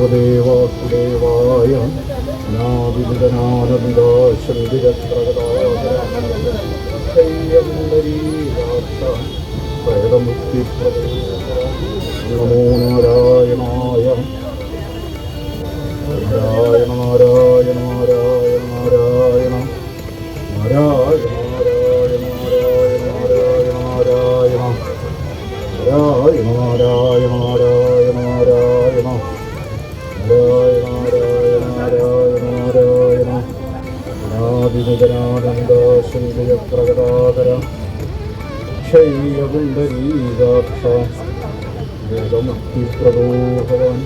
സർവദേവാസുദേവായ നാവിദനാനന്ദാശ്രീരത്രകടായമുക്തി നമോ നാരായണായ നാരായണ നാരായണ നാരായണ നാരായണ നാരായണ നാരായണ നാരായണ നാരായണ നാരായണ നാരായണ നാരായണ പ്രകടാതര ക്ഷയ്യകുണ്ടരീകാക്ഷ വേദമുക്തിപ്രദോഹവാൻ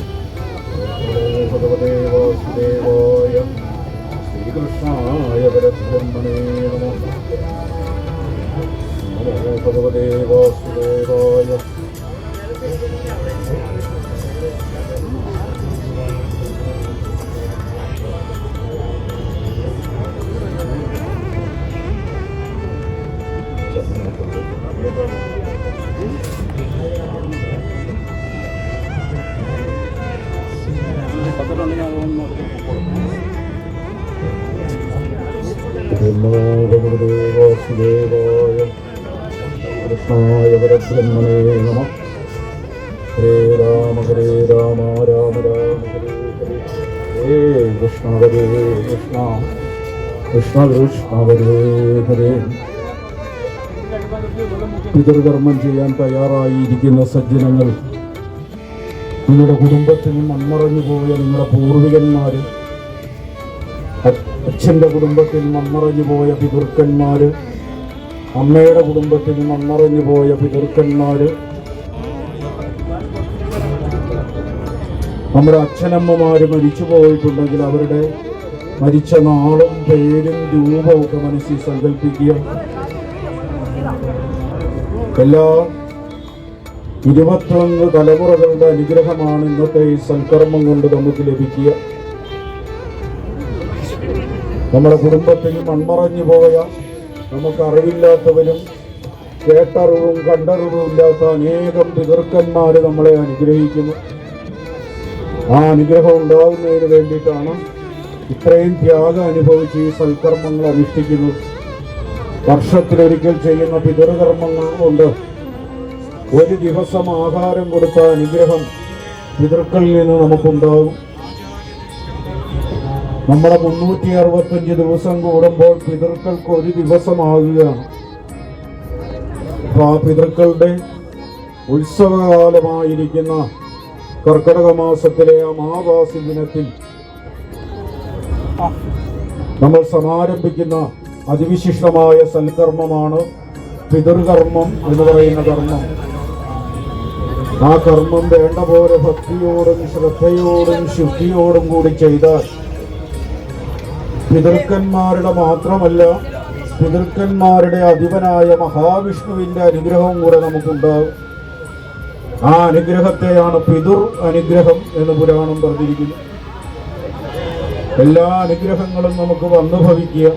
ഭഗവതേ വാസുദേവായ ശ്രീകൃഷ്ണായ പരബ്രഹ്മണേ നമോ ഭഗവതേ വാസുദേവായ കൃഷ്ണായ പരബ്രഹ്മണേ നമ ഹരേ രാമ ഹരേ രാമ രാമ രാമ ഹരേ ഹരേ കൃഷ്ണ ഹരേ കൃഷ്ണ കൃഷ്ണ കൃഷ്ണ ഹരേ ഹരേ പിതൃകർമ്മം ചെയ്യാൻ തയ്യാറായിരിക്കുന്ന സജ്ജനങ്ങൾ നിങ്ങളുടെ കുടുംബത്തിൽ മൺമറഞ്ഞു പോയ നിങ്ങളുടെ പൂർവികന്മാർ അച്ഛന്റെ കുടുംബത്തിൽ മൺമറഞ്ഞു പോയ പിതൃക്കന്മാർ അമ്മയുടെ കുടുംബത്തിൽ മൺമറഞ്ഞു പോയ പിതൃക്കന്മാർ നമ്മുടെ അച്ഛനമ്മമാർ മരിച്ചു പോയിട്ടുണ്ടെങ്കിൽ അവരുടെ മരിച്ച നാളും പേരും രൂപവും ഒക്കെ മനസ്സിൽ സങ്കല്പിക്കുക എല്ലാ ഇരുപത്തൊന്ന് തലമുറകളുടെ അനുഗ്രഹമാണ് ഇന്നത്തെ ഈ സൽക്കർമ്മം കൊണ്ട് നമുക്ക് ലഭിക്കുക. നമ്മുടെ കുടുംബത്തിൽ മൺമറഞ്ഞു പോയ നമുക്ക് അറിവില്ലാത്തവരും കേട്ടറിവും കണ്ടറിവും ഇല്ലാത്ത അനേകം പിതൃക്കന്മാർ നമ്മളെ അനുഗ്രഹിക്കുന്നു. ആ അനുഗ്രഹം ഉണ്ടാകുന്നതിന് വേണ്ടിയിട്ടാണ് ഇത്രയും ത്യാഗം അനുഭവിച്ച് ഈ സൽക്കർമ്മങ്ങൾ അനുഷ്ഠിക്കുന്നത്. വർഷത്തിലൊരിക്കൽ ചെയ്യുന്ന പിതൃകർമ്മങ്ങൾ കൊണ്ട് ഒരു ദിവസം ആഹാരം കൊടുത്ത അനുഗ്രഹം പിതൃക്കളിൽ നിന്ന് നമുക്കുണ്ടാകും നമ്മുടെ മുന്നൂറ്റി അറുപത്തഞ്ച് ദിവസം കൂടുമ്പോൾ പിതൃക്കൾക്ക് ഒരു ദിവസമാകുകയാണ്. അപ്പൊ ആ പിതൃക്കളുടെ ഉത്സവകാലമായിരിക്കുന്ന കർക്കടക മാസത്തിലെ ആ മാവാസി ദിനത്തിൽ നമ്മൾ സമാരംഭിക്കുന്ന അതിവിശിഷ്ടമായ സൽക്കർമ്മമാണ് പിതൃകർമ്മം എന്ന് പറയുന്ന കർമ്മം. ആ കർമ്മം വേണ്ട പോലെ ഭക്തിയോടും ശ്രദ്ധയോടും ശുദ്ധിയോടും കൂടി ചെയ്താൽ പിതൃക്കന്മാരുടെ മാത്രമല്ല പിതൃക്കന്മാരുടെ അധിപനായ മഹാവിഷ്ണുവിന്റെ അനുഗ്രഹവും കൂടെ നമുക്കുണ്ടാകും ആ അനുഗ്രഹത്തെയാണ് പിതുർ അനുഗ്രഹം എന്ന് പുരാണം പറഞ്ഞിരിക്കുന്നു. എല്ലാ അനുഗ്രഹങ്ങളും നമുക്ക് വന്നു ഭവിക്കുക